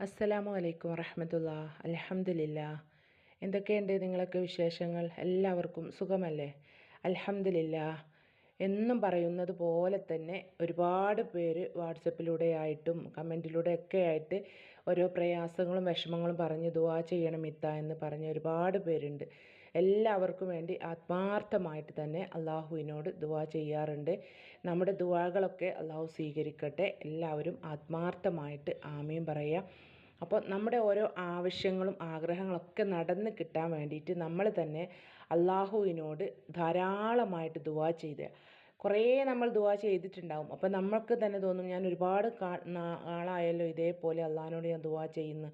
അസ്സലാമു അലൈക്കും വറഹമത്തുള്ള. അലഹമില്ല എന്തൊക്കെയുണ്ട് നിങ്ങളൊക്കെ വിശേഷങ്ങൾ? എല്ലാവർക്കും സുഖമല്ലേ? അലഹമില്ല എന്നും പറയുന്നത് പോലെ തന്നെ ഒരുപാട് പേര് വാട്സപ്പിലൂടെ ആയിട്ടും കമന്റിലൂടെ ഒക്കെ ആയിട്ട് ഓരോ പ്രയാസങ്ങളും വിഷമങ്ങളും പറഞ്ഞ് ദുവാ ചെയ്യണം ഇത്ത എന്ന് പറഞ്ഞ് ഒരുപാട് പേരുണ്ട്. എല്ലാവർക്കും വേണ്ടി ആത്മാർത്ഥമായിട്ട് തന്നെ അള്ളാഹുവിനോട് ദുവാ ചെയ്യാറുണ്ട്. നമ്മുടെ ദുവാകളൊക്കെ അള്ളാഹു സ്വീകരിക്കട്ടെ. എല്ലാവരും ആത്മാർത്ഥമായിട്ട് ആമീൻ പറയുക അപ്പോൾ നമ്മുടെ ഓരോ ആവശ്യങ്ങളും ആഗ്രഹങ്ങളൊക്കെ നടന്ന് കിട്ടാൻ വേണ്ടിയിട്ട് നമ്മൾ തന്നെ അള്ളാഹുവിനോട് ധാരാളമായിട്ട് ദുവാ ചെയ്ത് കുറേ നമ്മൾ ദുവാ ചെയ്തിട്ടുണ്ടാവും. അപ്പോൾ നമ്മൾക്ക് തന്നെ തോന്നും ഞാൻ ഒരുപാട് ആളായല്ലോ ഇതേപോലെ അള്ളാഹിനോട് ഞാൻ ദുവാ ചെയ്യുന്നു.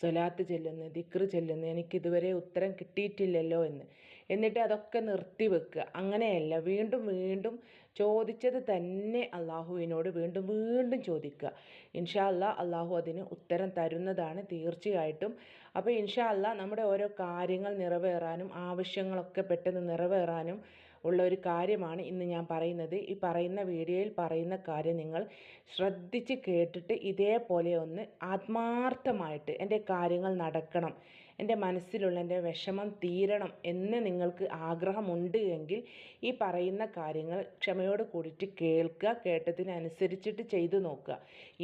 സ്വലാത്ത് ചെല്ലുന്നു ദിക്ർ ചെല്ലുന്നു എനിക്കിതുവരെ ഉത്തരം കിട്ടിയിട്ടില്ലല്ലോ എന്ന്. എന്നിട്ട് അതൊക്കെ നിർത്തി വെക്കുക. അങ്ങനെയല്ല വീണ്ടും വീണ്ടും ചോദിച്ചത് തന്നെ അള്ളാഹുവിനോട് വീണ്ടും വീണ്ടും ചോദിക്കുക. ഇൻഷാ അല്ലാ അള്ളാഹു അതിന് ഉത്തരം തരുന്നതാണ് തീർച്ചയായിട്ടും. അപ്പോൾ ഇൻഷാ അല്ലാ നമ്മുടെ ഓരോ കാര്യങ്ങൾ നിറവേറാനും ആവശ്യങ്ങളൊക്കെ പെട്ടെന്ന് നിറവേറാനും ഉള്ള ഒരു കാര്യമാണ് ഇന്ന് ഞാൻ പറയുന്നത്. ഈ പറയുന്ന വീഡിയോയിൽ പറയുന്ന കാര്യം നിങ്ങൾ ശ്രദ്ധിച്ച് കേട്ടിട്ട് ഇതേപോലെ ഒന്ന് ആത്മാർത്ഥമായിട്ട് എന്റെ കാര്യങ്ങൾ നടക്കണം. എന്റെ മനസ്സിലുള്ള എന്റെ വിഷമം തീരണം എന്ന് നിങ്ങൾക്ക് ആഗ്രഹമുണ്ട് എങ്കിൽ ഈ പറയുന്ന കാര്യങ്ങൾ ക്ഷമയോട് കൂടിയിട്ട് കേൾക്കുക കേട്ടതിനനുസരിച്ചിട്ട് ചെയ്തു നോക്കുക.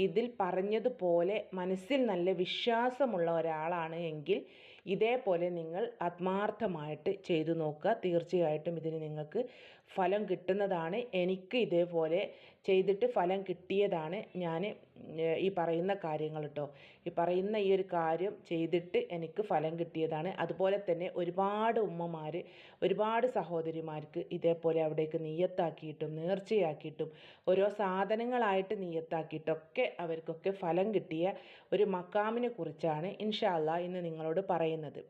ഇതിൽ പറഞ്ഞതുപോലെ മനസ്സിൽ നല്ല വിശ്വാസമുള്ള ഒരാളാണ് എങ്കിൽ ഇതേപോലെ നിങ്ങൾ ആത്മാർത്ഥമായിട്ട് ചെയ്തു നോക്കുക. തീർച്ചയായിട്ടും ഇതിന് നിങ്ങൾക്ക് ഫലം കിട്ടുന്നതാണ്. എനിക്ക് ഇതേപോലെ ചെയ്തിട്ട് ഫലം കിട്ടിയതാണ്. ഞാൻ ഈ പറയുന്ന കാര്യങ്ങൾ കേട്ടോ ഈ പറയുന്ന ഈ ഒരു കാര്യം ചെയ്തിട്ട് എനിക്ക് ഫലം കിട്ടിയതാണ്. അതുപോലെ തന്നെ ഒരുപാട് ഉമ്മമാർ ഒരുപാട് സഹോദരിമാർക്ക് ഇതേപോലെ അവിടേക്ക് നീയത്താക്കിയിട്ടും നേർച്ചയാക്കിയിട്ടും ഓരോ സാധനങ്ങളായിട്ട് നീയത്താക്കിയിട്ടൊക്കെ അവർക്കൊക്കെ ഫലം കിട്ടിയ ഒരു മക്കാമിനെ കുറിച്ചാണ് ഇൻഷാല്ല ഇന്ന് നിങ്ങളോട് പറയുന്നത്.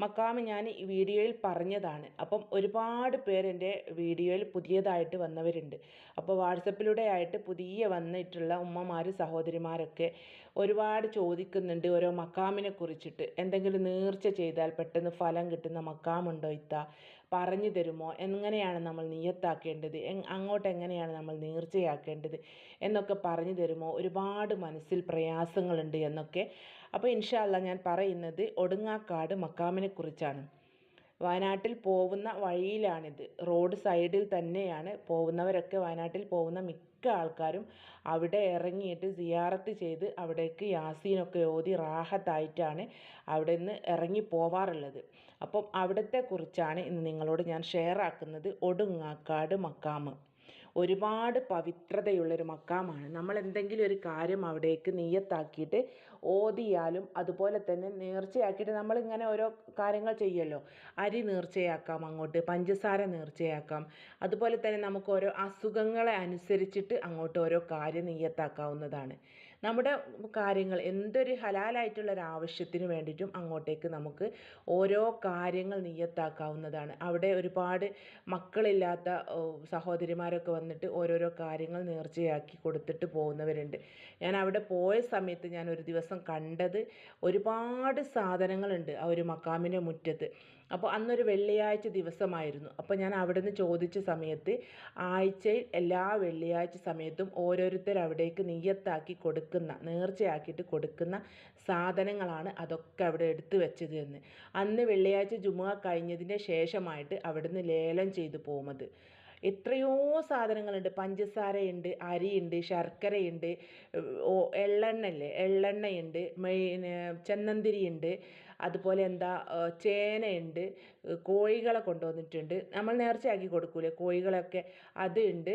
മക്കാമ് ഞാൻ ഈ വീഡിയോയിൽ പറഞ്ഞതാണ്. അപ്പം ഒരുപാട് പേരെന്റെ വീഡിയോയിൽ പുതിയതായിട്ട് വന്നവരുണ്ട്. അപ്പോൾ വാട്സപ്പിലൂടെ ആയിട്ട് പുതിയ വന്നിട്ടുള്ള ഉമ്മമാർ സഹോദരിമാരൊക്കെ ഒരുപാട് ചോദിക്കുന്നുണ്ട് ഓരോ മക്കാമിനെ കുറിച്ചിട്ട്. എന്തെങ്കിലും നേർച്ച ചെയ്താൽ പെട്ടെന്ന് ഫലം കിട്ടുന്ന മക്കാമുണ്ടോ ഇത്ത? പറഞ്ഞു തരുമോ? എങ്ങനെയാണ് നമ്മൾ നിയത്താക്കേണ്ടത്? അങ്ങോട്ട് എങ്ങനെയാണ് നമ്മൾ നേർച്ചയാക്കേണ്ടത്? എന്നൊക്കെ പറഞ്ഞു തരുമോ? ഒരുപാട് മനസ്സിൽ പ്രയാസങ്ങളുണ്ട് എന്നൊക്കെ അപ്പോൾ ഇൻഷാല്ല ഞാൻ പറയുന്നത് ഒടുങ്ങാക്കാട് മക്കാമിനെ കുറിച്ചാണ് വയനാട്ടിൽ പോകുന്ന വഴിയിലാണിത്. റോഡ് സൈഡിൽ തന്നെയാണ്. പോകുന്നവരൊക്കെ വയനാട്ടിൽ പോകുന്ന മിക്ക ആൾക്കാരും അവിടെ ഇറങ്ങിയിട്ട് സിയാറത്ത് ചെയ്ത് അവിടേക്ക് യാസീനൊക്കെ ഓതി റാഹത്തായിട്ടാണ് അവിടെ നിന്ന് ഇറങ്ങി പോവാറുള്ളത്. അപ്പം അവിടത്തെ കുറിച്ചാണ് ഇന്ന് നിങ്ങളോട് ഞാൻ ഷെയർ ആക്കുന്നത് ഒടുങ്ങാക്കാട് മക്കാമ്. ഒരുപാട് പവിത്രതയുള്ള ഒരു മക്കാമാണ്. നമ്മൾ എന്തെങ്കിലും ഒരു കാര്യം അവിടേക്ക് നീയത്താക്കിയിട്ട് ഓതിയാലും അതുപോലെ തന്നെ നേർച്ചയാക്കിയിട്ട് നമ്മളിങ്ങനെ ഓരോ കാര്യങ്ങൾ ചെയ്യുമല്ലോ. അരി നേർച്ചയാക്കാം അങ്ങോട്ട് പഞ്ചസാര നേർച്ചയാക്കാം. അതുപോലെ തന്നെ നമുക്ക് ഓരോ അസുഖങ്ങളെ അനുസരിച്ചിട്ട് അങ്ങോട്ട് ഓരോ കാര്യം നീയത്താക്കാവുന്നതാണ് നമ്മുടെ കാര്യങ്ങൾ എന്തൊരു ഹലാലായിട്ടുള്ള ഒരു ആവശ്യത്തിന് വേണ്ടിയിട്ടും അങ്ങോട്ടേക്ക് നമുക്ക് ഓരോ കാര്യങ്ങൾ നിയത്താക്കാവുന്നതാണ് അവിടെ ഒരുപാട് മക്കളില്ലാത്ത സഹോദരിമാരൊക്കെ വന്നിട്ട് ഓരോരോ കാര്യങ്ങൾ നേർച്ചയാക്കി കൊടുത്തിട്ട് പോകുന്നവരുണ്ട്. ഞാൻ അവിടെ പോയ സമയത്ത് ഞാൻ ഒരു ദിവസം കണ്ടത് ഒരുപാട് സാധനങ്ങളുണ്ട് ആ ഒരു മക്കാമിന്റെ മുറ്റത്ത്. അപ്പോൾ അന്നൊരു വെള്ളിയാഴ്ച ദിവസമായിരുന്നു. അപ്പോൾ ഞാൻ അവിടെ നിന്ന് ചോദിച്ച സമയത്ത് ആഴ്ചയിൽ എല്ലാ വെള്ളിയാഴ്ച സമയത്തും ഓരോരുത്തർ അവിടേക്ക് നെയ്യത്താക്കി കൊടുക്കുന്ന നേർച്ചയാക്കിയിട്ട് കൊടുക്കുന്ന സാധനങ്ങളാണ് അതൊക്കെ അവിടെ എടുത്തു വെച്ചത് എന്ന്. അന്ന് വെള്ളിയാഴ്ച ജുമുഅ കഴിഞ്ഞതിന്റെ ശേഷമായിട്ട് അവിടുന്ന് ലേലം ചെയ്തു പോകുന്നത്. എത്രയോ സാധനങ്ങളുണ്ട്. പഞ്ചസാരയുണ്ട് അരിയുണ്ട് ശർക്കരയുണ്ട് എള്ളെണ്ണ ഇല്ലേ? എള്ളെണ്ണയുണ്ട് മെയിൻ ചെന്നന്തിരിയുണ്ട് അതുപോലെ എന്താ ചേനയുണ്ട് കോഴികളെ കൊണ്ടുവന്നിട്ടുണ്ട്. നമ്മൾ നേർച്ചയാക്കി കൊടുക്കൂലേ കോഴികളൊക്കെ അതുണ്ട്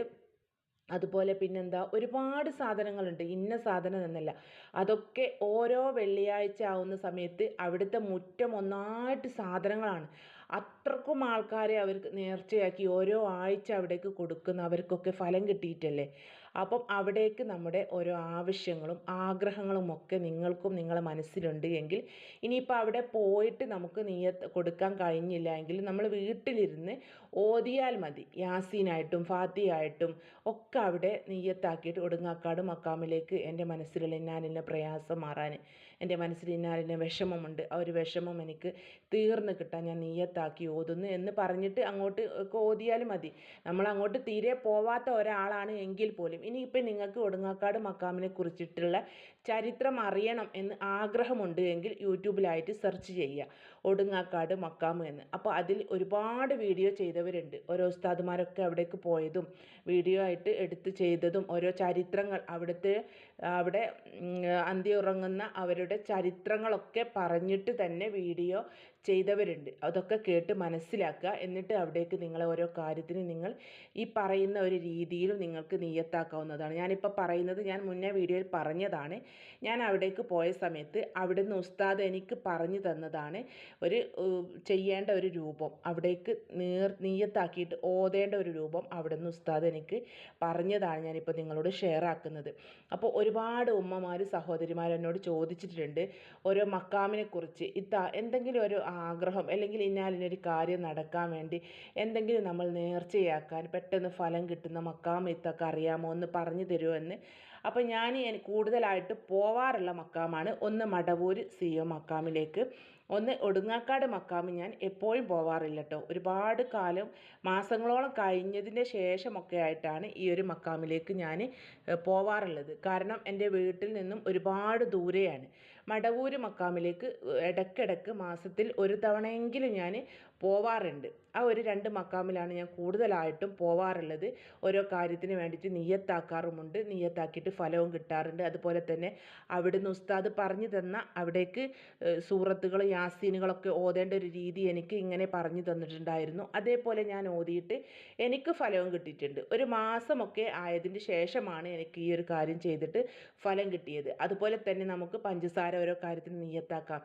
അതുപോലെ പിന്നെന്താ ഒരുപാട് സാധനങ്ങളുണ്ട്. ഇന്ന സാധനം എന്നല്ല. അതൊക്കെ ഓരോ വെള്ളിയാഴ്ച ആവുന്ന സമയത്ത് അവിടുത്തെ മുറ്റം ഒന്നായിട്ട് സാധനങ്ങളാണ്. അത്രക്കും ആൾക്കാരെ അവർക്ക് നേർച്ചയാക്കി ഓരോ ആഴ്ച അവിടേക്ക് കൊടുക്കുന്ന അവർക്കൊക്കെ ഫലം കിട്ടിയിട്ടല്ലേ? അപ്പം അവിടേക്ക് നമ്മുടെ ഓരോ ആവശ്യങ്ങളും ആഗ്രഹങ്ങളും ഒക്കെ നിങ്ങൾക്കും നിങ്ങളെ മനസ്സിലുണ്ട് എങ്കിൽ ഇനിയിപ്പോൾ അവിടെ പോയിട്ട് നമുക്ക് നീയത്ത് കൊടുക്കാൻ കഴിഞ്ഞില്ല എങ്കിൽ നമ്മൾ വീട്ടിലിരുന്ന് ഓതിയാൽ മതി. യാസീനായിട്ടും ഫാത്തിയായിട്ടും ഒക്കെ അവിടെ നീയത്താക്കിയിട്ട് ഒടുങ്ങാക്കാട് മക്കാമിലേക്ക് എന്റെ മനസ്സിലുള്ള ഇന്നാലിന്റെ പ്രയാസം മാറാൻ എന്റെ മനസ്സിൽ ഇന്നാലിന്റെ വിഷമമുണ്ട്. ആ ഒരു വിഷമം എനിക്ക് തീർന്നു കിട്ടാൻ ഞാൻ നീയത്താക്കി ഓതുന്നു എന്ന് പറഞ്ഞിട്ട് അങ്ങോട്ട് ഓതിയാൽ മതി. നമ്മൾ അങ്ങോട്ട് തീരെ പോവാത്ത ഒരാളാണ് എങ്കിൽ പോലും ഇനിയിപ്പോൾ നിങ്ങൾക്ക് ഒടുങ്ങാക്കാട് മക്കാമിനെ കുറിച്ചിട്ടുള്ള ചരിത്രം അറിയണം എന്ന് ആഗ്രഹമുണ്ട് എങ്കിൽ യൂട്യൂബിലായിട്ട് സെർച്ച് ചെയ്യുക. ഒടുങ്ങാക്കാട് മക്കാമ് എന്ന്. അപ്പോൾ അതിൽ ഒരുപാട് വീഡിയോ ചെയ്തവരുണ്ട്. ഓരോ ഉസ്താദുമാരൊക്കെ അവിടേക്ക് പോയതും വീഡിയോ ആയിട്ട് എടുത്ത് ചെയ്തതും ഓരോ ചരിത്രങ്ങൾ അവിടുത്തെ അവിടെ അന്തി ഉറങ്ങുന്ന അവരുടെ ചരിത്രങ്ങളൊക്കെ പറഞ്ഞിട്ട് തന്നെ വീഡിയോ ചെയ്തവരുണ്ട്. അതൊക്കെ കേട്ട് മനസ്സിലാക്കുക. എന്നിട്ട് അവിടേക്ക് നിങ്ങളെ ഓരോ കാര്യത്തിന് നിങ്ങൾ ഈ പറയുന്ന ഒരു രീതിയിലും നിങ്ങൾക്ക് നീയത്താക്കാവുന്നതാണ് ഞാനിപ്പോൾ പറയുന്നത് ഞാൻ മുന്നേ വീഡിയോയിൽ പറഞ്ഞതാണ്. ഞാൻ അവിടേക്ക് പോയ സമയത്ത് അവിടുന്ന് ഉസ്താദ് എനിക്ക് പറഞ്ഞു തന്നതാണ്. ഒരു ചെയ്യേണ്ട ഒരു രൂപം. അവിടേക്ക് നീർ നീയത്താക്കിയിട്ട് ഓതേണ്ട ഒരു രൂപം അവിടുന്ന് ഉസ്താദ് എനിക്ക് പറഞ്ഞതാണ് ഞാനിപ്പോൾ നിങ്ങളോട് ഷെയർ ആക്കുന്നത് അപ്പോൾ ഒരുപാട് ഉമ്മമാർ സഹോദരിമാർ എന്നോട് ചോദിച്ചിട്ടുണ്ട് ഓരോ മക്കാമിനെ കുറിച്ച് ഇത്ത എന്തെങ്കിലും ഒരു ആഗ്രഹം അല്ലെങ്കിൽ ഇന്നാലിനൊരു കാര്യം നടക്കാൻ വേണ്ടി എന്തെങ്കിലും നമ്മൾ നേർച്ചയാക്കാൻ പെട്ടെന്ന് ഫലം കിട്ടുന്ന മക്കാം ഇത്തൊക്കെ അറിയാമോ എന്ന് പറഞ്ഞു തരുമോ എന്ന്. അപ്പോൾ ഞാൻ കൂടുതലായിട്ട് പോവാറുള്ള മക്കാമാണ് ഒന്ന് മടവൂർ സി ഒ മക്കാമിലേക്ക്. ഒന്ന് ഒടുങ്ങാക്കാട് മക്കാമ് ഞാൻ എപ്പോഴും പോവാറില്ല കേട്ടോ ഒരുപാട് കാലം മാസങ്ങളോളം കഴിഞ്ഞതിന്റെ ശേഷമൊക്കെ ആയിട്ടാണ് ഈ ഒരു മക്കാമിലേക്ക് ഞാൻ പോവാറുള്ളത്. കാരണം എന്റെ വീട്ടിൽ നിന്നും ഒരുപാട് ദൂരെയാണ്. മടവൂര് മക്കാമിലേക്ക് ഇടയ്ക്കിടയ്ക്ക് മാസത്തിൽ ഒരു തവണയെങ്കിലും ഞാൻ പോവാറുണ്ട്. ആ ഒരു രണ്ട് മക്കാമിലാണ് ഞാൻ കൂടുതലായിട്ടും പോവാറുള്ളത്. ഓരോ കാര്യത്തിന് വേണ്ടിയിട്ട് നീയത്താക്കാറുമുണ്ട്. നീയത്താക്കിയിട്ട് ഫലവും കിട്ടാറുണ്ട്. അതുപോലെ തന്നെ അവിടുന്ന് ഉസ്താദ് പറഞ്ഞു തന്ന അവിടേക്ക് സൂറത്തുകൾ യാസീനുകളൊക്കെ ഓതേണ്ട ഒരു രീതി എനിക്ക് ഇങ്ങനെ പറഞ്ഞു തന്നിട്ടുണ്ടായിരുന്നു. അതേപോലെ ഞാൻ ഓതിയിട്ട് എനിക്ക് ഫലവും കിട്ടിയിട്ടുണ്ട്. ഒരു മാസമൊക്കെ ആയതിന് ശേഷമാണ് എനിക്ക് ഈ ഒരു കാര്യം ചെയ്തിട്ട് ഫലം കിട്ടിയത്. അതുപോലെ തന്നെ നമുക്ക് പഞ്ചസാര ഓരോ കാര്യത്തിന് നീയത്താക്കാം.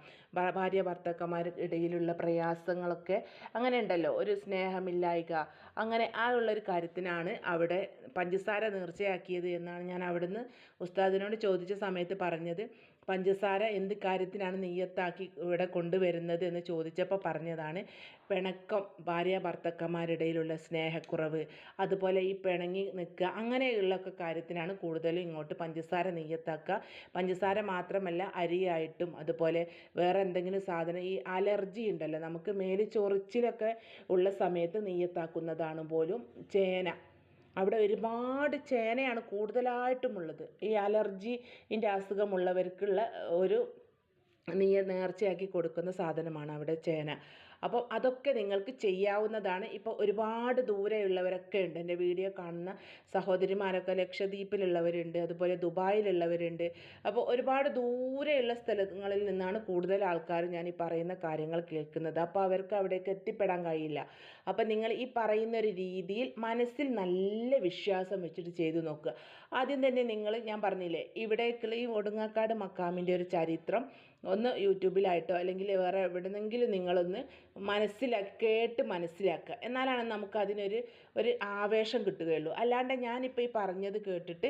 ഭാര്യ ഭർത്താക്കന്മാർ ഇടയിലുള്ള പ്രയാസങ്ങളൊക്കെ അങ്ങനെ ഉണ്ടല്ലോ ഒരു സ്നേഹമില്ലായ്ക. അങ്ങനെ ആ ഉള്ളൊരു കാര്യത്തിനാണ് അവിടെ പഞ്ചസാര നേർച്ചയാക്കിയത് എന്നാണ് ഞാൻ അവിടുന്ന് ഉസ്താദിനോട് ചോദിച്ച സമയത്ത് പറഞ്ഞത്. പഞ്ചസാര എന്ത് കാര്യത്തിനാണ് നെയ്യത്താക്കി ഇവിടെ കൊണ്ടുവരുന്നത് എന്ന് ചോദിച്ചപ്പോൾ പറഞ്ഞതാണ് പിണക്കം ഭാര്യ ഭർത്താക്കന്മാരിടയിലുള്ള സ്നേഹക്കുറവ് അതുപോലെ ഈ പിണങ്ങി നിൽക്കുക അങ്ങനെയുള്ളൊക്കെ കാര്യത്തിനാണ് കൂടുതലും ഇങ്ങോട്ട് പഞ്ചസാര നെയ്യത്താക്കുക. പഞ്ചസാര മാത്രമല്ല അരിയായിട്ടും അതുപോലെ വേറെ എന്തെങ്കിലും സാധനം ഈ അലർജി ഉണ്ടല്ലോ നമുക്ക് മേൽ ചൊറിച്ചിലൊക്കെ ഉള്ള സമയത്ത് നെയ്യത്താക്കുന്നതാണ് പോലും ചേന. അവിടെ ഒരുപാട് ചേനയാണ് കൂടുതലായിട്ടും ഉള്ളത് ഈ അലർജിന്റെ അസുഖമുള്ളവർക്കുള്ള ഒരു നീ നേർച്ചയാക്കി കൊടുക്കുന്ന സാധനമാണ് അവിടെ ചേന. അപ്പോൾ അതൊക്കെ നിങ്ങൾക്ക് ചെയ്യാവുന്നതാണ്. ഇപ്പോൾ ഒരുപാട് ദൂരെയുള്ളവരൊക്കെ ഉണ്ട്. എന്റെ വീഡിയോ കാണുന്ന സഹോദരിമാരൊക്കെ ലക്ഷദ്വീപിലുള്ളവരുണ്ട്. അതുപോലെ ദുബായിലുള്ളവരുണ്ട്. അപ്പോൾ ഒരുപാട് ദൂരെയുള്ള സ്ഥലങ്ങളിൽ നിന്നാണ് കൂടുതൽ ആൾക്കാർ ഞാൻ ഈ പറയുന്ന കാര്യങ്ങൾ കേൾക്കുന്നത്. അപ്പോൾ അവർക്ക് അവിടേക്ക് എത്തിപ്പെടാൻ കഴിയില്ല. അപ്പം നിങ്ങൾ ഈ പറയുന്ന ഒരു രീതിയിൽ മനസ്സിൽ നല്ല വിശ്വാസം വെച്ചിട്ട് ചെയ്തു നോക്കുക ആദ്യം തന്നെ നിങ്ങൾ ഞാൻ പറഞ്ഞില്ലേ ഇവിടേക്കുള്ള ഈ ഒടുങ്ങാക്കാട് മക്കാമിന്റെ ഒരു ചരിത്രം. ഒന്ന് യൂട്യൂബിലായിട്ടോ അല്ലെങ്കിൽ വേറെ എവിടെന്നെങ്കിലും നിങ്ങളൊന്ന് മനസ്സിലാക്കി കേട്ട് മനസ്സിലാക്കുക. എന്നാലാണ് നമുക്ക് അതിനൊരു ഒരു ആവേശം കിട്ടുകയുള്ളൂ. അല്ലാണ്ട് ഞാനിപ്പോൾ ഈ പറഞ്ഞത് കേട്ടിട്ട്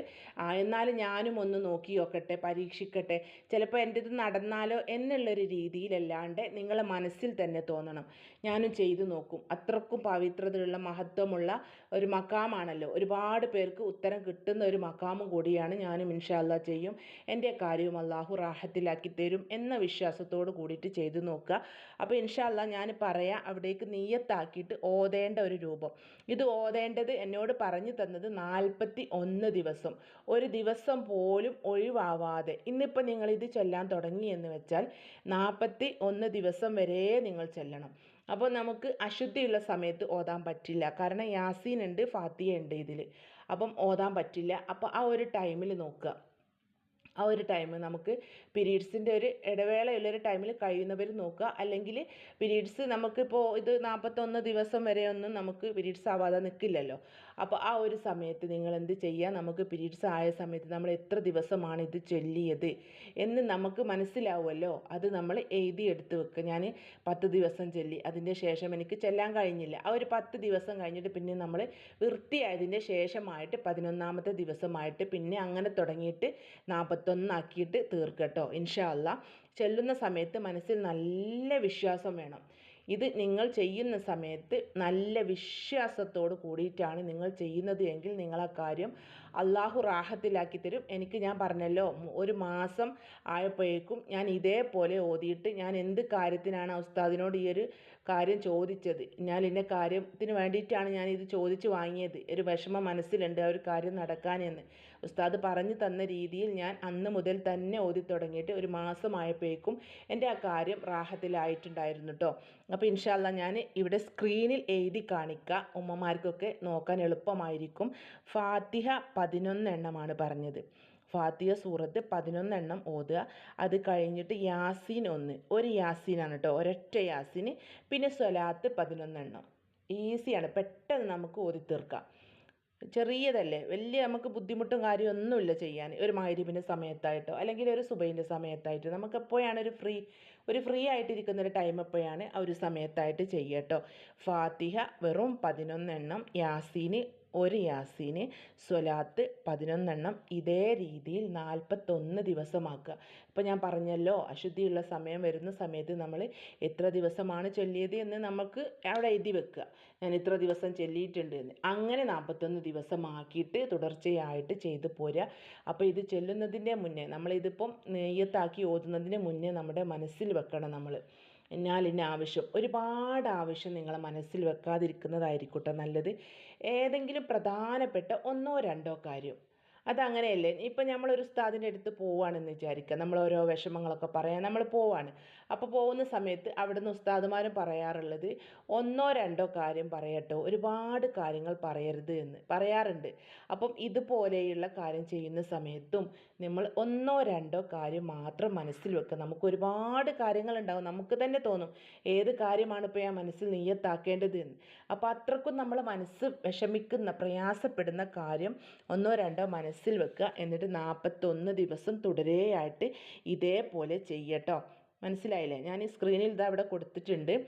എന്നാലും ഞാനും ഒന്ന് നോക്കി നോക്കട്ടെ പരീക്ഷിക്കട്ടെ. ചിലപ്പോൾ എന്റെ ഇത് നടന്നാലോ എന്നുള്ളൊരു രീതിയിലല്ലാണ്ട് നിങ്ങളെ മനസ്സിൽ തന്നെ തോന്നണം. ഞാനും ചെയ്തു നോക്കും. അത്രക്കും പവിത്രതയുള്ള മഹത്വമുള്ള ഒരു മക്കാമാണല്ലോ ഒരുപാട് പേർക്ക് ഉത്തരം കിട്ടുന്ന ഒരു മക്കാമും കൂടിയാണ് ഞാനും ഇൻഷാല്ല ചെയ്യും. എന്റെ കാര്യവും അള്ളാഹു റാഹത്തിലാക്കി തരും എന്ന വിശ്വാസത്തോട് കൂടിയിട്ട് ചെയ്തു നോക്കുക. അപ്പോൾ ഇൻഷാല്ല ഞാൻ പറയാം അവിടേക്ക് നീയത്താക്കിയിട്ട് ഓതേണ്ട ഒരു രൂപം. ഇത് ഓതേണ്ടത് എന്നോട് പറഞ്ഞു തന്നത് നാൽപ്പത്തി ഒന്ന് ദിവസം. ഒരു ദിവസം പോലും ഒഴിവാവാതെ. ഇന്നിപ്പോൾ നിങ്ങൾ ഇത് ചൊല്ലാൻ തുടങ്ങി എന്ന് വെച്ചാൽ നാൽപ്പത്തി ഒന്ന് ദിവസം വരെ നിങ്ങൾ ചെല്ലണം. അപ്പോൾ നമുക്ക് അശുദ്ധിയുള്ള സമയത്ത് ഓതാൻ പറ്റില്ല. കാരണം യാസീൻ ഉണ്ട് ഫാത്തിയ ഉണ്ട് ഇതിൽ. അപ്പം ഓതാൻ പറ്റില്ല. അപ്പോൾ ആ ഒരു ടൈമിൽ നോക്കുക. ആ ഒരു ടൈം നമുക്ക് പീരീഡ്സിന്റെ ഒരു ഇടവേളയുള്ളൊരു ടൈമിൽ കഴിയുന്നവർ നോക്കുക. അല്ലെങ്കിൽ പീരീഡ്സ് നമുക്കിപ്പോൾ ഇത് നാൽപ്പത്തൊന്ന് ദിവസം വരെയൊന്നും നമുക്ക് പീരീഡ്സ് ആവാതെ നിൽക്കില്ലല്ലോ അപ്പോൾ ആ ഒരു സമയത്ത് നിങ്ങൾ എന്ത് ചെയ്യുക നമുക്ക് പീരീഡ്സ് ആയ സമയത്ത് നമ്മൾ എത്ര ദിവസമാണ് ഇത് ചൊല്ലിയത് എന്ന് നമുക്ക് മനസ്സിലാവുമല്ലോ. അത് നമ്മൾ എഴുതി എടുത്ത് വെക്കുക. ഞാൻ പത്ത് ദിവസം ചൊല്ലി. അതിന്റെ ശേഷം എനിക്ക് ചെല്ലാൻ കഴിഞ്ഞില്ല. ആ ഒരു പത്ത് ദിവസം കഴിഞ്ഞിട്ട് പിന്നെ നമ്മൾ വൃത്തിയായതിന്റെ ശേഷമായിട്ട് പതിനൊന്നാമത്തെ ദിവസമായിട്ട് പിന്നെ അങ്ങനെ തുടങ്ങിയിട്ട് നാൽപ്പത്തൊന്നാക്കിയിട്ട് തീർക്കട്ടോ. ഇൻഷാ അല്ല ചെല്ലുന്ന സമയത്ത് മനസ്സിൽ നല്ല വിശ്വാസം വേണം. ഇത് നിങ്ങൾ ചെയ്യുന്ന സമയത്ത് നല്ല വിശ്വാസത്തോട് കൂടിയിട്ടാണ് നിങ്ങൾ ചെയ്യുന്നത് എങ്കിൽ നിങ്ങളാ കാര്യം അള്ളാഹു റാഹത്തിലാക്കി തരും. എനിക്ക് ഞാൻ പറഞ്ഞല്ലോ ഒരു മാസം ആയപ്പോഴേക്കും ഞാൻ ഇതേപോലെ ഓതിയിട്ട് ഞാൻ എന്ത് കാര്യത്തിനാണ് ഉസ്താദിനോട് ഈ ഒരു കാര്യം ചോദിച്ചത്? ഞാൻ ഇന്ന കാര്യത്തിന് വേണ്ടിയിട്ടാണ് ഞാൻ ഇത് ചോദിച്ച് വാങ്ങിയത്. ഒരു വിഷമ മനസ്സിലുണ്ട് ആ ഒരു കാര്യം നടക്കാനെന്ന്. ഉസ്താദ് പറഞ്ഞു തന്ന രീതിയിൽ ഞാൻ അന്ന് മുതൽ തന്നെ ഓതി തുടങ്ങിയിട്ട് ഒരു മാസമായപ്പോഴേക്കും എന്റെ ആ കാര്യം റാഹത്തിലായിട്ടുണ്ടായിരുന്നു കേട്ടോ അപ്പോൾ ഇൻഷാല്ല ഞാൻ ഇവിടെ സ്ക്രീനിൽ എഴുതി കാണിക്കുക ഉമ്മമാർക്കൊക്കെ നോക്കാൻ എളുപ്പമായിരിക്കും. ഫാത്തിഹ പതിനൊന്നെണ്ണമാണ് പറഞ്ഞത്. ഫാത്തിഹ സൂറത്ത് പതിനൊന്നെണ്ണം ഓതുക. അത് കഴിഞ്ഞിട്ട് യാസീൻ ഒന്ന്. ഒരു യാസീനാണ് കേട്ടോ ഒരൊറ്റ യാസീന്. പിന്നെ സ്വലാത്ത് പതിനൊന്നെണ്ണം ഈസിയാണ്. പെട്ടെന്ന് നമുക്ക് ഓതി തീർക്കാം ചെറിയതല്ലേ. വലിയ നമുക്ക് ബുദ്ധിമുട്ടും കാര്യമൊന്നുമില്ല ചെയ്യാൻ. ഒരു മഗ്‌രിബിന്റെ സമയത്തായിട്ടോ അല്ലെങ്കിൽ ഒരു സുബൈന്റെ സമയത്തായിട്ടോ. നമുക്ക് എപ്പോഴാണ് ഒരു ഫ്രീ ഒരു ഫ്രീ ആയിട്ടിരിക്കുന്ന ഒരു ടൈം എപ്പോഴാണ് ആ ഒരു സമയത്തായിട്ട് ചെയ്യട്ടോ ഫാത്തിഹ വെറും പതിനൊന്നെണ്ണം യാസീന് ഒരു യാസീന് സ്വലാത്ത് പതിനൊന്നെണ്ണം ഇതേ രീതിയിൽ നാൽപ്പത്തൊന്ന് ദിവസമാക്കുക. ഇപ്പോൾ ഞാൻ പറഞ്ഞല്ലോ അശുദ്ധിയുള്ള സമയം വരുന്ന സമയത്ത് നമ്മൾ എത്ര ദിവസമാണ് ചൊല്ലിയത് എന്ന് നമുക്ക് അവിടെ എഴുതി വെക്കുക. ഞാൻ ഇത്ര ദിവസം ചൊല്ലിയിട്ടുണ്ട് എന്ന്. അങ്ങനെ നാൽപ്പത്തൊന്ന് ദിവസമാക്കിയിട്ട് തുടർച്ചയായിട്ട് ചെയ്തു പോരുക. അപ്പോൾ ഇത് ചെല്ലുന്നതിന്റെ മുന്നേ നമ്മളിതിപ്പം നെയ്യത്താക്കി ഓതുന്നതിന് മുന്നേ നമ്മുടെ മനസ്സിൽ വെക്കണം നമ്മൾ. എന്നാൽ ഇന്ന ആവശ്യം ഒരുപാട് ആവശ്യം നിങ്ങളെ മനസ്സിൽ വെക്കാതിരിക്കുന്നതായിരിക്കട്ടെ നല്ലത്. ഏതെങ്കിലും പ്രധാനപ്പെട്ട ഒന്നോ രണ്ടോ കാര്യം. അതങ്ങനെയല്ലേ. ഇപ്പം നമ്മളൊരു ഉസ്താദിന്റെ അടുത്ത് പോവുകയാണെന്ന് വിചാരിക്കുക. നമ്മൾ ഓരോ വിഷമങ്ങളൊക്കെ പറയാൻ നമ്മൾ പോവാണ്. അപ്പോൾ പോകുന്ന സമയത്ത് അവിടുന്ന് ഉസ്താദുമാരും പറയാറുള്ളത് ഒന്നോ രണ്ടോ കാര്യം പറയട്ടോ. ഒരുപാട് കാര്യങ്ങൾ പറയരുത് എന്ന് പറയാറുണ്ട്. അപ്പം ഇതുപോലെയുള്ള കാര്യം ചെയ്യുന്ന സമയത്തും നമ്മൾ ഒന്നോ രണ്ടോ കാര്യം മാത്രം മനസ്സിൽ വെക്കുക. നമുക്ക് ഒരുപാട് കാര്യങ്ങളുണ്ടാവും. നമുക്ക് തന്നെ തോന്നും ഏത് കാര്യമാണ് ഇപ്പോൾ ഞാൻ മനസ്സിൽ നീയത്താക്കേണ്ടത് എന്ന്. അപ്പോൾ അത്രക്കും നമ്മൾ മനസ്സ് വിഷമിക്കുന്ന പ്രയാസപ്പെടുന്ന കാര്യം ഒന്നോ രണ്ടോ മനസ്സിൽ വെക്കുക. എന്നിട്ട് നാൽപ്പത്തൊന്ന് ദിവസം തുടരെയായിട്ട് ഇതേപോലെ ചെയ്യട്ടോ. മനസ്സിലായില്ലേ? ഞാൻ ഈ സ്ക്രീനിൽ ഇതാ ഇവിടെ കൊടുത്തിട്ടുണ്ട്.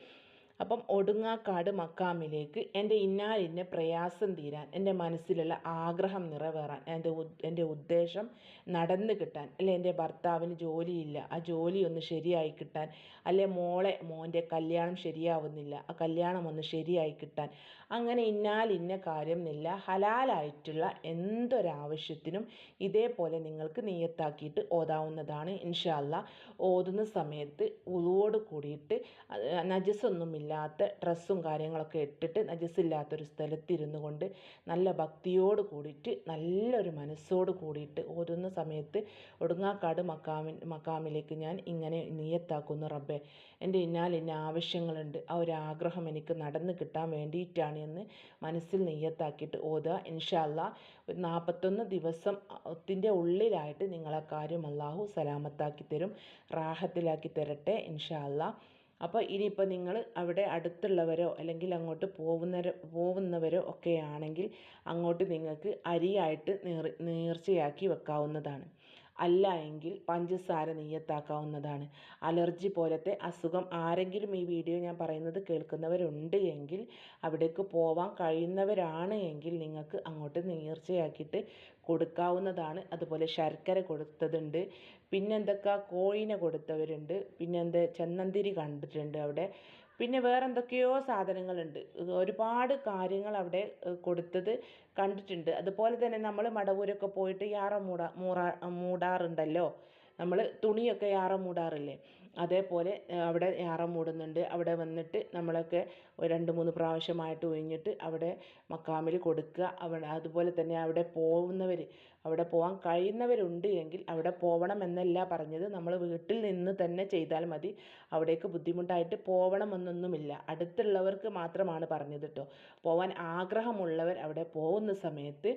അപ്പം ഒടുങ്ങാക്കാട് മക്കാമിലേക്ക് എന്റെ ഇന്നാലിന്റെ പ്രയാസം തീരാൻ എന്റെ മനസ്സിലുള്ള ആഗ്രഹം നിറവേറാൻ എന്റെ എന്റെ ഉദ്ദേശം നടന്നു കിട്ടാൻ അല്ലെ എന്റെ ഭർത്താവിന് ജോലിയില്ല ആ ജോലി ഒന്ന് ശരിയായി കിട്ടാൻ അല്ലെ മോളെ മോന്റെ കല്യാണം ശരിയാവുന്നില്ല ആ കല്യാണം ഒന്ന് ശരിയായി കിട്ടാൻ അങ്ങനെ ഇന്നാൽ ഇന്ന കാര്യം എന്നില്ല ഹലാലായിട്ടുള്ള എന്തൊരാവശ്യത്തിനും ഇതേപോലെ നിങ്ങൾക്ക് നീയത്താക്കിയിട്ട് ഓതാവുന്നതാണ്. ഇൻഷാല്ല ഓതുന്ന സമയത്ത് ഉളുവോട് കൂടിയിട്ട് നജസൊന്നുമില്ല ഇല്ലാത്ത ഡ്രസ്സും കാര്യങ്ങളൊക്കെ ഇട്ടിട്ട് നജസ്സില്ലാത്തൊരു സ്ഥലത്തിരുന്നു കൊണ്ട് നല്ല ഭക്തിയോട് കൂടിയിട്ട് നല്ലൊരു മനസ്സോട് കൂടിയിട്ട് ഓതുന്ന സമയത്ത് ഒടുങ്ങാക്കാട് മക്കാമിൽ മക്കാമിലേക്ക് ഞാൻ ഇങ്ങനെ നീയത്താക്കുന്നു റബ്ബെ എന്റെ ഇന്നാൽ ഇന്ന ആവശ്യങ്ങളുണ്ട്. ആ ഒരു ആഗ്രഹം എനിക്ക് നടന്നു കിട്ടാൻ വേണ്ടിയിട്ടാണ് എന്ന് മനസ്സിൽ നെയ്യത്താക്കിയിട്ട് ഓതുക. ഇൻഷാല്ല ഒരു നാൽപ്പത്തൊന്ന് ദിവസം ത്തിന്റെ ഉള്ളിലായിട്ട് നിങ്ങളെ കാര്യം അള്ളാഹു സലാമത്താക്കി തരും റാഹത്തിലാക്കി തരട്ടെ ഇൻഷാല്ല അപ്പോൾ ഇനിയിപ്പോൾ നിങ്ങൾ അവിടെ അടുത്തുള്ളവരോ അല്ലെങ്കിൽ അങ്ങോട്ട് പോകുന്നവരോ പോകുന്നവരോ ഒക്കെ ആണെങ്കിൽ അങ്ങോട്ട് നിങ്ങൾക്ക് അരിയായിട്ട് നേർ നേർച്ചയാക്കി വെക്കാവുന്നതാണ്. അല്ല എങ്കിൽ പഞ്ചസാര നീയത്താക്കാവുന്നതാണ് അലർജി പോലത്തെ അസുഖം ആരെങ്കിലും ഈ വീഡിയോ ഞാൻ പറയുന്നത് കേൾക്കുന്നവരുണ്ട് എങ്കിൽ അവിടേക്ക് പോവാൻ കഴിയുന്നവരാണ് എങ്കിൽ നിങ്ങൾക്ക് അങ്ങോട്ട് നേർച്ചയാക്കിയിട്ട് കൊടുക്കാവുന്നതാണ്. അതുപോലെ ശർക്കര കൊടുത്തതുണ്ട്. പിന്നെ കോഴീനെ കൊടുത്തവരുണ്ട്. പിന്നെ എന്ത് ചെന്നന്തിരി കണ്ടിട്ടുണ്ട് അവിടെ. പിന്നെ വേറെ എന്തൊക്കെയോ സാധനങ്ങളുണ്ട് ഒരുപാട് കാര്യങ്ങൾ അവിടെ കൊടുത്തത് കണ്ടിട്ടുണ്ട്. അതുപോലെ തന്നെ നമ്മൾ മടവൂരൊക്കെ പോയിട്ട് യാറ മൂടാ മൂറാ മൂടാറുണ്ടല്ലോ. നമ്മൾ തുണിയൊക്കെ യാറ മൂടാറില്ലേ? അതേപോലെ അവിടെ യാറ മൂടുന്നുണ്ട്. അവിടെ വന്നിട്ട് നമ്മളൊക്കെ രണ്ട് മൂന്ന് പ്രാവശ്യമായിട്ട് ഒഴിഞ്ഞിട്ട് അവിടെ മക്കാമിൽ കൊടുക്കുക. അവിടെ അതുപോലെ തന്നെ അവിടെ പോകുന്നവർ അവിടെ പോകാൻ കഴിയുന്നവരുണ്ട് എങ്കിൽ അവിടെ പോകണം എന്നല്ല പറഞ്ഞത്. നമ്മൾ വീട്ടിൽ നിന്ന് തന്നെ ചെയ്താൽ മതി. അവിടേക്ക് ബുദ്ധിമുട്ടായിട്ട് പോകണമെന്നൊന്നുമില്ല അടുത്തുള്ളവർക്ക് മാത്രമാണ് പറഞ്ഞത് കേട്ടോ പോകാൻ ആഗ്രഹമുള്ളവർ അവിടെ പോകുന്ന സമയത്ത്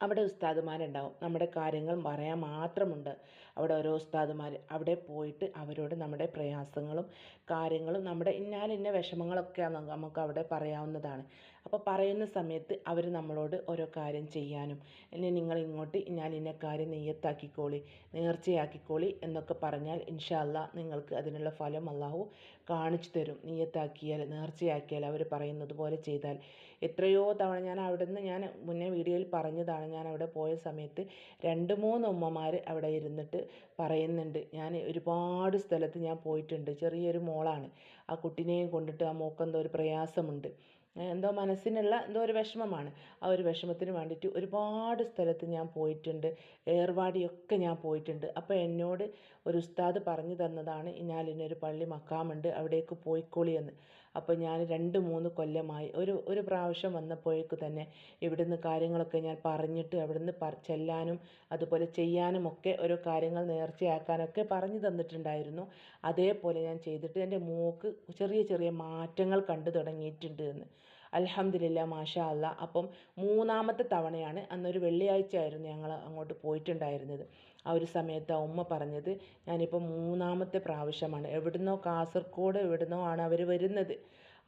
അവിടെ ഉസ്താദുമാരുണ്ടാവും. നമ്മുടെ കാര്യങ്ങൾ പറയാൻ മാത്രമുണ്ട്. അവിടെ ഓരോ ഉസ്താദുമാർ അവിടെ പോയിട്ട് അവരോട് നമ്മുടെ പ്രയാസങ്ങളും കാര്യങ്ങളും നമ്മുടെ ഇന്നാലിന്ന ഇന്ന വിഷമങ്ങളൊക്കെ നമുക്ക് അവിടെ പറയാവുന്നതാണ്. അപ്പോൾ പറയുന്ന സമയത്ത് അവർ നമ്മളോട് ഓരോ കാര്യം ചെയ്യാനും ഇനി നിങ്ങൾ ഇങ്ങോട്ട് ഞാൻ ഇന്ന കാര്യം നെയ്യത്താക്കിക്കോളി നേർച്ചയാക്കിക്കോളി എന്നൊക്കെ പറഞ്ഞാൽ ഇൻഷാല്ല നിങ്ങൾക്ക് അതിനുള്ള ഫലം അള്ളാഹു കാണിച്ചു തരും. നെയ്യത്താക്കിയാൽ നേർച്ചയാക്കിയാൽ അവർ പറയുന്നത് പോലെ ചെയ്താൽ. എത്രയോ തവണ ഞാൻ അവിടെ നിന്ന് ഞാൻ മുന്നേ വീഡിയോയിൽ പറഞ്ഞതാണ്. ഞാൻ അവിടെ പോയ സമയത്ത് രണ്ട് മൂന്ന് ഉമ്മമാർ അവിടെ ഇരുന്നിട്ട് പറയുന്നുണ്ട്. ഞാൻ ഒരുപാട് സ്ഥലത്ത് ഞാൻ പോയിട്ടുണ്ട്. ചെറിയൊരു മോളാണ്. ആ കുട്ടീനെയും കൊണ്ടിട്ട് ആ മോക്കെന്തോ ഒരു പ്രയാസമുണ്ട്. എന്തോ മനസ്സിനുള്ള എന്തോ ഒരു വിഷമമാണ്. ആ ഒരു വിഷമത്തിന് വേണ്ടിയിട്ട് ഒരുപാട് സ്ഥലത്ത് ഞാൻ പോയിട്ടുണ്ട്. ഏർവാടിയൊക്കെ ഞാൻ പോയിട്ടുണ്ട്. അപ്പോൾ എന്നോട് ഒരു ഉസ്താദ് പറഞ്ഞു തന്നതാണ് ഇന്നാലിനൊരു പള്ളി മക്കാമുണ്ട് അവിടേക്ക് പോയിക്കോളി എന്ന്. അപ്പോൾ ഞാൻ രണ്ട് മൂന്ന് കൊല്ലമായി. ഒരു ഒരു പ്രാവശ്യം വന്നപ്പോഴേക്ക് തന്നെ ഇവിടുന്ന് കാര്യങ്ങളൊക്കെ ഞാൻ പറഞ്ഞിട്ട് അവിടുന്ന് പറ ചെല്ലാനും അതുപോലെ ചെയ്യാനും ഒക്കെ ഓരോ കാര്യങ്ങൾ നേർച്ചയാക്കാനൊക്കെ പറഞ്ഞു തന്നിട്ടുണ്ടായിരുന്നു. അതേപോലെ ഞാൻ ചെയ്തിട്ട് എന്റെ മൂക്ക് ചെറിയ ചെറിയ മാറ്റങ്ങൾ കണ്ടു തുടങ്ങിയിട്ടുണ്ട് എന്ന്. അലഹമില്ല മാഷാ അല്ല അപ്പം മൂന്നാമത്തെ തവണയാണ് അന്നൊരു വെള്ളിയാഴ്ച ആയിരുന്നു ഞങ്ങൾ അങ്ങോട്ട് പോയിട്ടുണ്ടായിരുന്നത്. ആ ഒരു സമയത്ത് ആ ഉമ്മ പറഞ്ഞത് ഞാനിപ്പോൾ മൂന്നാമത്തെ പ്രാവശ്യമാണ്. എവിടുന്നോ കാസർഗോഡ് എവിടുന്നോ ആണ് അവർ വരുന്നത്.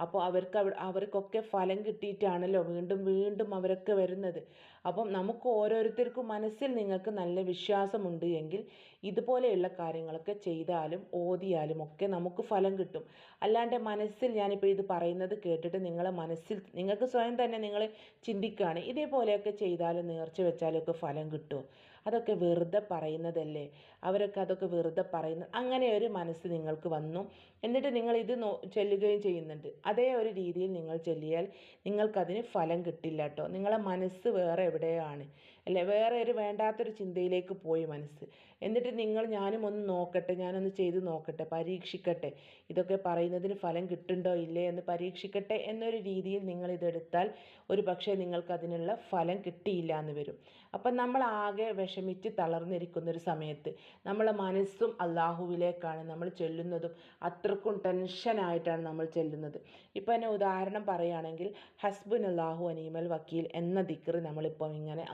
അപ്പോൾ അവർക്ക് അവർക്കൊക്കെ ഫലം കിട്ടിയിട്ടാണല്ലോ വീണ്ടും വീണ്ടും അവരൊക്കെ വരുന്നത്. അപ്പം നമുക്ക് ഓരോരുത്തർക്കും മനസ്സിൽ നിങ്ങൾക്ക് നല്ല വിശ്വാസമുണ്ട് എങ്കിൽ ഇതുപോലെയുള്ള കാര്യങ്ങളൊക്കെ ചെയ്താലും ഓതിയാലും ഒക്കെ നമുക്ക് ഫലം കിട്ടും. അല്ലാണ്ട് മനസ്സിൽ ഞാനിപ്പോൾ ഇത് പറയുന്നത് കേട്ടിട്ട് നിങ്ങളെ മനസ്സിൽ നിങ്ങൾക്ക് സ്വയം തന്നെ നിങ്ങൾ ചിന്തിക്കുകയാണ് ഇതേപോലെയൊക്കെ ചെയ്താലും നേർച്ച വെച്ചാലും ഒക്കെ ഫലം കിട്ടുമോ അതൊക്കെ വെറുതെ പറയുന്നതല്ലേ? അവരൊക്കെ അതൊക്കെ വെറുതെ പറയുന്ന അങ്ങനെ ഒരു മനസ്സ് നിങ്ങൾക്ക് വന്നു. എന്നിട്ട് നിങ്ങൾ ഇത് നോ ചെല്ലുകയും ചെയ്യുന്നുണ്ട്. അതേ ഒരു രീതിയിൽ നിങ്ങൾ ചെല്ലിയാൽ നിങ്ങൾക്കതിന് ഫലം കിട്ടില്ല കേട്ടോ. നിങ്ങളെ മനസ്സ് വേറെ എവിടെയാണ്? അല്ലേ വേറെ ഒരു വേണ്ടാത്തൊരു ചിന്തയിലേക്ക് പോയി മനസ്സ്. എന്നിട്ട് നിങ്ങൾ ഞാനും ഒന്ന് നോക്കട്ടെ ഞാനൊന്ന് ചെയ്ത് നോക്കട്ടെ പരീക്ഷിക്കട്ടെ. ഇതൊക്കെ പറയുന്നതിന് ഫലം കിട്ടുണ്ടോ ഇല്ലേ എന്ന് പരീക്ഷിക്കട്ടെ എന്നൊരു രീതിയിൽ നിങ്ങൾ ഇതെടുത്താൽ ഒരു പക്ഷേ നിങ്ങൾക്ക് അതിനുള്ള ഫലം കിട്ടിയില്ല എന്ന് വരും. അപ്പം നമ്മൾ ആകെ വിഷമിച്ച് തളർന്നിരിക്കുന്ന ഒരു സമയത്ത് നമ്മളെ മനസ്സും അള്ളാഹുവിലേക്കാണ് നമ്മൾ ചെല്ലുന്നതും അത്രക്കും ടെൻഷനായിട്ടാണ് നമ്മൾ ചെല്ലുന്നത്. ഇപ്പം എന്നെ ഉദാഹരണം പറയുകയാണെങ്കിൽ ഹസ്ബുൻ അള്ളാഹു അനീമൽ വക്കീൽ എന്ന ദിക്കറ് നമ്മളിപ്പോൾ ഇങ്ങനെ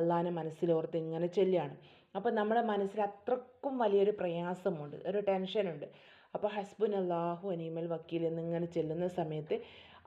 അള്ളാഹിനെ മനസ്സിലോർത്ത് ഇങ്ങനെ ചെല്ലുകയാണ്. അപ്പോൾ നമ്മുടെ മനസ്സിൽ അത്രക്കും വലിയൊരു പ്രയാസമുണ്ട് ഒരു ടെൻഷനുണ്ട്. അപ്പോൾ ഹസ്ബുൻ അള്ളാഹു അനീമൽ വക്കീൽ എന്നിങ്ങനെ ചെല്ലുന്ന സമയത്ത്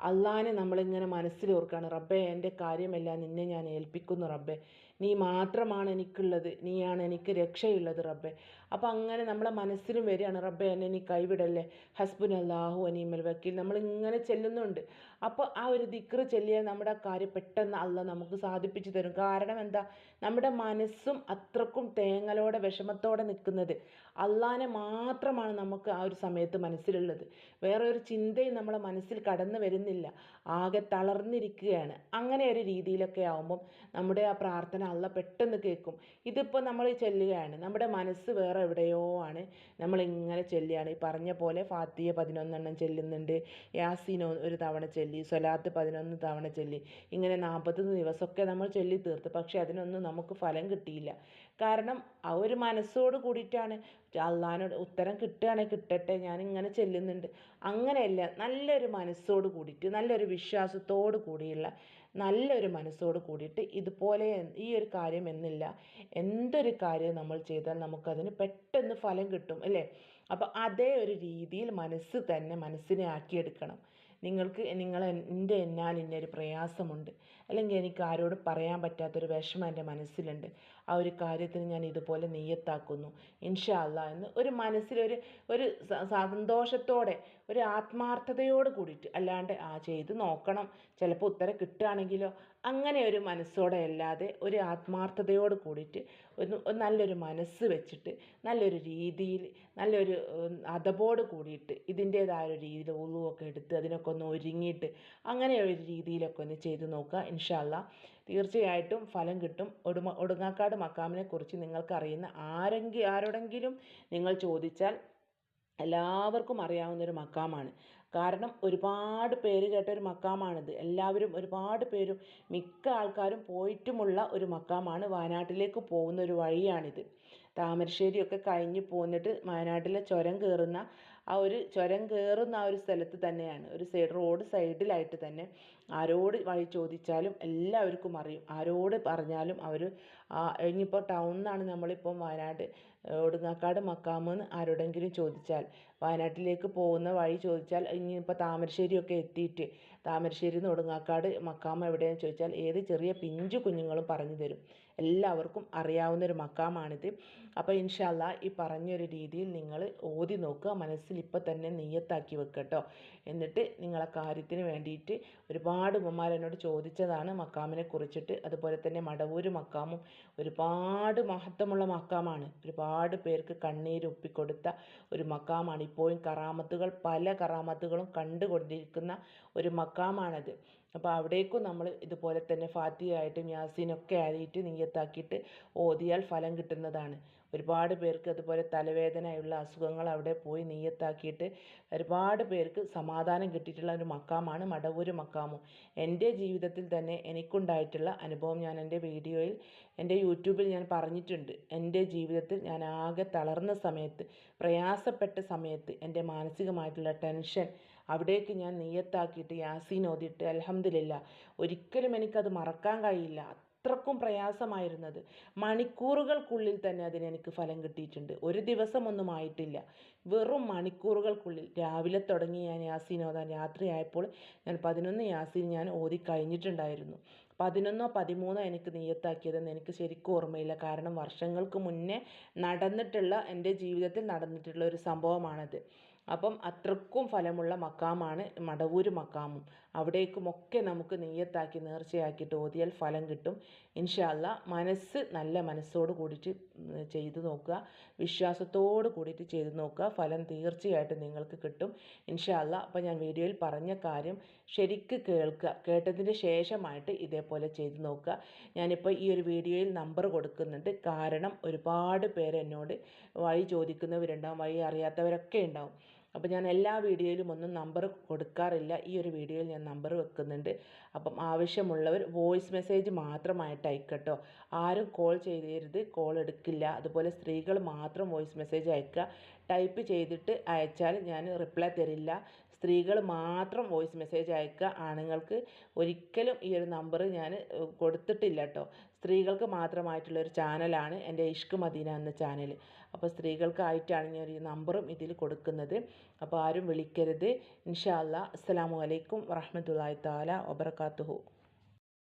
അള്ളാഹിനെ നമ്മളിങ്ങനെ മനസ്സിലോർക്കാണ് റബ്ബേ എന്റെ കാര്യമെല്ലാം നിന്നെ ഞാൻ ഏൽപ്പിക്കുന്നു റബ്ബേ. നീ മാത്രമാണ് എനിക്കുള്ളത് നീയാണ് എനിക്ക് രക്ഷയുള്ളത് റബ്ബെ. അപ്പോൾ അങ്ങനെ നമ്മളെ മനസ്സിലും വരികയാണ് റബ്ബെ എന്നെ നീ കൈവിടല്ലേ? ഹസ്ബുൻ അള്ളാഹു അനീമൽ വക്കീൽ. നമ്മളിങ്ങനെ ചെല്ലുന്നുണ്ട്. അപ്പോൾ ആ ഒരു ദിക്റ് ചെല്ലിയാൽ നമ്മുടെ കാര്യം പെട്ടെന്ന് അല്ല നമുക്ക് സാധിപ്പിച്ചു തരും. കാരണം എന്താ? നമ്മുടെ മനസ്സും അത്രക്കും തേങ്ങലോടെ വിഷമത്തോടെ നിൽക്കുന്നത് അള്ളാനെ മാത്രമാണ് നമുക്ക് ആ ഒരു സമയത്ത് മനസ്സിലുള്ളത്. വേറെ ഒരു ചിന്തയും നമ്മളെ മനസ്സിൽ കടന്നു വരുന്നില്ല. ആകെ തളർന്നിരിക്കുകയാണ്. അങ്ങനെ ഒരു രീതിയിലൊക്കെ ആവുമ്പം നമ്മുടെ ആ പ്രാർത്ഥന അള്ള പെട്ടെന്ന് കേൾക്കും. ഇതിപ്പോൾ നമ്മൾ ചെല്ലുകയാണ്. നമ്മുടെ മനസ്സ് വേറെ എവിടെയോ ആണ്. നമ്മളിങ്ങനെ ചെല്ലുകയാണ്. ഈ പറഞ്ഞ പോലെ ഫാത്തിയ പതിനൊന്നെണ്ണം ചെല്ലുന്നുണ്ട്. യാസീനോ ഒരു തവണ ചൊല്ലി. സ്വലാത്ത് പതിനൊന്ന് തവണ ചൊല്ലി. ഇങ്ങനെ നാൽപ്പത്തൊന്ന് ദിവസമൊക്കെ നമ്മൾ ചൊല്ലി തീർത്ത് പക്ഷേ അതിനൊന്നും നമുക്ക് ഫലം കിട്ടിയില്ല. കാരണം ആ ഒരു മനസ്സോട് കൂടിയിട്ടാണ് അള്ളഹാനോട് ഉത്തരം കിട്ടുകയാണെങ്കിൽ കിട്ടട്ടെ ഞാൻ ഇങ്ങനെ ചെല്ലുന്നുണ്ട്. അങ്ങനെയല്ല നല്ലൊരു മനസ്സോട് കൂടിയിട്ട് നല്ലൊരു വിശ്വാസത്തോട് കൂടിയുള്ള നല്ലൊരു മനസ്സോട് കൂടിയിട്ട് ഇതുപോലെ ഈ ഒരു കാര്യം എന്നില്ല. എന്തൊരു കാര്യം നമ്മൾ ചെയ്താൽ നമുക്കതിന് പെട്ടെന്ന് ഫലം കിട്ടും അല്ലേ? അപ്പോൾ അതേ ഒരു രീതിയിൽ മനസ്സ് തന്നെ മനസ്സിനെ ആക്കിയെടുക്കണം. നിങ്ങൾക്ക് നിങ്ങൾ എന്റെ എന്നാൽ ഇന്നൊരു പ്രയാസമുണ്ട്. അല്ലെങ്കിൽ എനിക്ക് ആരോടും പറയാൻ പറ്റാത്തൊരു വിഷമം എന്റെ മനസ്സിലുണ്ട്. ആ ഒരു കാര്യത്തിന് ഞാൻ ഇതുപോലെ നെയ്യത്താക്കുന്നു. ഇൻഷാ അല്ല എന്ന് ഒരു മനസ്സിലൊരു ഒരു സന്തോഷത്തോടെ ഒരു ആത്മാർത്ഥതയോട് കൂടിയിട്ട് അല്ലാണ്ട് ആ ചെയ്ത് നോക്കണം. ചിലപ്പോൾ ഉത്തരം കിട്ടുകയാണെങ്കിലോ അങ്ങനെ ഒരു മനസ്സോടെ അല്ലാതെ ഒരു ആത്മാർത്ഥതയോട് കൂടിയിട്ട് ഒരു നല്ലൊരു മനസ്സ് വെച്ചിട്ട് നല്ലൊരു രീതിയിൽ നല്ലൊരു അതപോട് കൂടിയിട്ട് ഇതിന്റേതായ ഒരു രീതിയിൽ ഉളുവൊക്കെ എടുത്ത് അതിനൊക്കെ ഒന്ന് ഒരുങ്ങിയിട്ട് അങ്ങനെ ഒരു രീതിയിലൊക്കെ ഒന്ന് ചെയ്ത് നോക്കുക. ഇൻഷാല്ല തീർച്ചയായിട്ടും ഫലം കിട്ടും. ഒടുമ ഒടുങ്ങാക്കാട് മക്കാമിനെ കുറിച്ച് നിങ്ങൾക്കറിയുന്ന ആരെങ്കിലും ആരോടെങ്കിലും നിങ്ങൾ ചോദിച്ചാൽ എല്ലാവർക്കും അറിയാവുന്നൊരു മക്കാമാണ്. കാരണം ഒരുപാട് പേര് കേട്ട ഒരു മക്കാമാണിത്. എല്ലാവരും ഒരുപാട് പേരും മിക്ക ആൾക്കാരും പോയിട്ടുമുള്ള ഒരു മക്കാമാണ് വയനാട്ടിലേക്ക് പോകുന്ന ഒരു വഴിയാണിത്. താമരശ്ശേരിയൊക്കെ കഴിഞ്ഞ് പോന്നിട്ട് വയനാട്ടിലെ ചുരം കയറുന്ന ആ ഒരു ചുരം കയറുന്ന ആ ഒരു സ്ഥലത്ത് തന്നെയാണ്. ഒരു സൈഡ് റോഡ് സൈഡിലായിട്ട് തന്നെ ആരോട് വഴി ചോദിച്ചാലും എല്ലാവർക്കും അറിയും. ആരോട് പറഞ്ഞാലും അവർ ഇനിയിപ്പോൾ നമ്മൾ നമ്മളിപ്പം വയനാട് ഒടുങ്ങാക്കാട് മക്കാമെന്ന് ആരോടെങ്കിലും ചോദിച്ചാൽ വയനാട്ടിലേക്ക് പോകുന്ന വഴി ചോദിച്ചാൽ ഇനിയിപ്പോൾ താമരശ്ശേരിയൊക്കെ എത്തിയിട്ട് താമരശ്ശേരി നിന്ന് ഒടുങ്ങാക്കാട് മക്കാം എവിടെയെന്ന് ചോദിച്ചാൽ ഏത് ചെറിയ പിഞ്ചു കുഞ്ഞുങ്ങളും പറഞ്ഞു തരും. എല്ലാവർക്കും അറിയാവുന്ന ഒരു മക്കാമാണിത് അപ്പോൾ ഇൻഷാല്ല ഈ പറഞ്ഞൊരു രീതിയിൽ നിങ്ങൾ ഓതി നോക്കുക. മനസ്സിൽ ഇപ്പോൾ തന്നെ നെയ്യത്താക്കി വെക്കട്ടോ. എന്നിട്ട് നിങ്ങളെ കാര്യത്തിന് വേണ്ടിയിട്ട് ഒരുപാട് ഉമ്മമാർ എന്നോട് ചോദിച്ചതാണ് മക്കാമിനെ കുറിച്ചിട്ട്. അതുപോലെ തന്നെ മടവൂര് മക്കാമും ഒരുപാട് മഹത്വമുള്ള മക്കാമാണ്. ഒരുപാട് പേർക്ക് കണ്ണീര് ഒപ്പിക്കൊടുത്ത ഒരു മക്കാമാണ്. ഇപ്പോഴും കറാമത്തുകൾ പല കറാമത്തുകളും കണ്ടുകൊണ്ടിരിക്കുന്ന ഒരു മക്കാമാണത്. അപ്പോൾ അവിടേക്കും നമ്മൾ ഇതുപോലെ തന്നെ ഫാത്തിയായിട്ടും യാസീനൊക്കെ ആയിട്ട് നീയത്താക്കിയിട്ട് ഓതിയാൽ ഫലം കിട്ടുന്നതാണ്. ഒരുപാട് പേർക്ക് അതുപോലെ തലവേദനയുള്ള അസുഖങ്ങൾ അവിടെ പോയി നീയത്താക്കിയിട്ട് ഒരുപാട് പേർക്ക് സമാധാനം കിട്ടിയിട്ടുള്ള ഒരു മക്കാമാണ് മടവൂര് മക്കാമോ. എന്റെ ജീവിതത്തിൽ തന്നെ എനിക്കുണ്ടായിട്ടുള്ള അനുഭവം ഞാൻ എന്റെ വീഡിയോയിൽ എന്റെ യൂട്യൂബിൽ ഞാൻ പറഞ്ഞിട്ടുണ്ട്. എന്റെ ജീവിതത്തിൽ ഞാൻ ആകെ തളർന്ന സമയത്ത് പ്രയാസപ്പെട്ട സമയത്ത് എന്റെ മാനസികമായിട്ടുള്ള ടെൻഷൻ അവിടേക്ക് ഞാൻ നെയ്യത്താക്കിയിട്ട് യാസീൻ ഓതിയിട്ട് അലഹമ്മദില്ല ഒരിക്കലും എനിക്കത് മറക്കാൻ കഴിയില്ല. അത്രക്കും പ്രയാസമായിരുന്നത്. മണിക്കൂറുകൾക്കുള്ളിൽ തന്നെ അതിനെനിക്ക് ഫലം കിട്ടിയിട്ടുണ്ട്. ഒരു ദിവസമൊന്നും ആയിട്ടില്ല. വെറും മണിക്കൂറുകൾക്കുള്ളിൽ. രാവിലെ തുടങ്ങി ഞാൻ യാസീൻ ഓതാൻ രാത്രിയായപ്പോൾ ഞാൻ പതിനൊന്ന് യാസീൻ ഞാൻ ഓതി കഴിഞ്ഞിട്ടുണ്ടായിരുന്നു. പതിനൊന്നോ പതിമൂന്നോ എനിക്ക് നെയ്യത്താക്കിയതെന്ന് എനിക്ക് ശരിക്കും ഓർമ്മയില്ല. കാരണം വർഷങ്ങൾക്ക് മുന്നേ നടന്നിട്ടുള്ള എന്റെ ജീവിതത്തിൽ നടന്നിട്ടുള്ള ഒരു സംഭവമാണത്. അപ്പം അത്രക്കും ഫലമുള്ള മക്കാമാണ് മടവൂര് മക്കാമും. അവിടേക്കുമൊക്കെ നമുക്ക് നെയ്യത്താക്കി നേർച്ചയാക്കിയിട്ട് ഓതിയാൽ ഫലം കിട്ടും. ഇൻഷാല്ല മനസ്സ് നല്ല മനസ്സോട് കൂടിയിട്ട് ചെയ്തു നോക്കുക. വിശ്വാസത്തോട് കൂടിയിട്ട് ചെയ്തു നോക്കുക. ഫലം തീർച്ചയായിട്ടും നിങ്ങൾക്ക് കിട്ടും. ഇൻഷാല്ല അപ്പോൾ ഞാൻ വീഡിയോയിൽ പറഞ്ഞ കാര്യം ശരിക്ക് കേൾക്കുക. കേട്ടതിന് ശേഷമായിട്ട് ഇതേപോലെ ചെയ്തു നോക്കുക. ഞാനിപ്പോൾ ഈ ഒരു വീഡിയോയിൽ നമ്പർ കൊടുക്കുന്നുണ്ട്. കാരണം ഒരുപാട് പേര് എന്നോട് വഴി ചോദിക്കുന്നവരുണ്ടാവും വഴി അറിയാത്തവരൊക്കെ ഉണ്ടാവും. അപ്പോൾ ഞാൻ എല്ലാ വീഡിയോയിലും ഒന്നും നമ്പർ കൊടുക്കാറില്ല. ഈ ഒരു വീഡിയോയിൽ ഞാൻ നമ്പർ വെക്കുന്നുണ്ട്. അപ്പം ആവശ്യമുള്ളവർ വോയിസ് മെസ്സേജ് മാത്രമായിട്ട് അയക്കട്ടോ ആരും കോൾ ചെയ്തരുത് കോൾ എടുക്കില്ല. അതുപോലെ സ്ത്രീകൾ മാത്രം വോയിസ് മെസ്സേജ് അയക്കുക. ടൈപ്പ് ചെയ്തിട്ട് അയച്ചാൽ ഞാൻ റിപ്ലൈ തരില്ല. സ്ത്രീകൾ മാത്രം വോയിസ് മെസ്സേജ് അയക്കുക. ആണുങ്ങൾക്ക് ഒരിക്കലും ഈ ഒരു നമ്പർ ഞാൻ കൊടുത്തിട്ടില്ല കേട്ടോ. സ്ത്രീകൾക്ക് മാത്രമായിട്ടുള്ള ഒരു ചാനലാണ് എന്റെ ഇഷ്ക് മദീന എന്ന ചാനൽ അപ്പോൾ സ്ത്രീകൾക്കായിട്ടാണ് ഞാൻ ഈ നമ്പറും ഇതിൽ കൊടുക്കുന്നത്. അപ്പോൾ ആരും വിളിക്കരുത്. ഇൻഷാ അല്ലാ അസ്സലാമു അലൈക്കും വറഹമത്തല്ലാഹി താല വബർക്കാത്തുഹു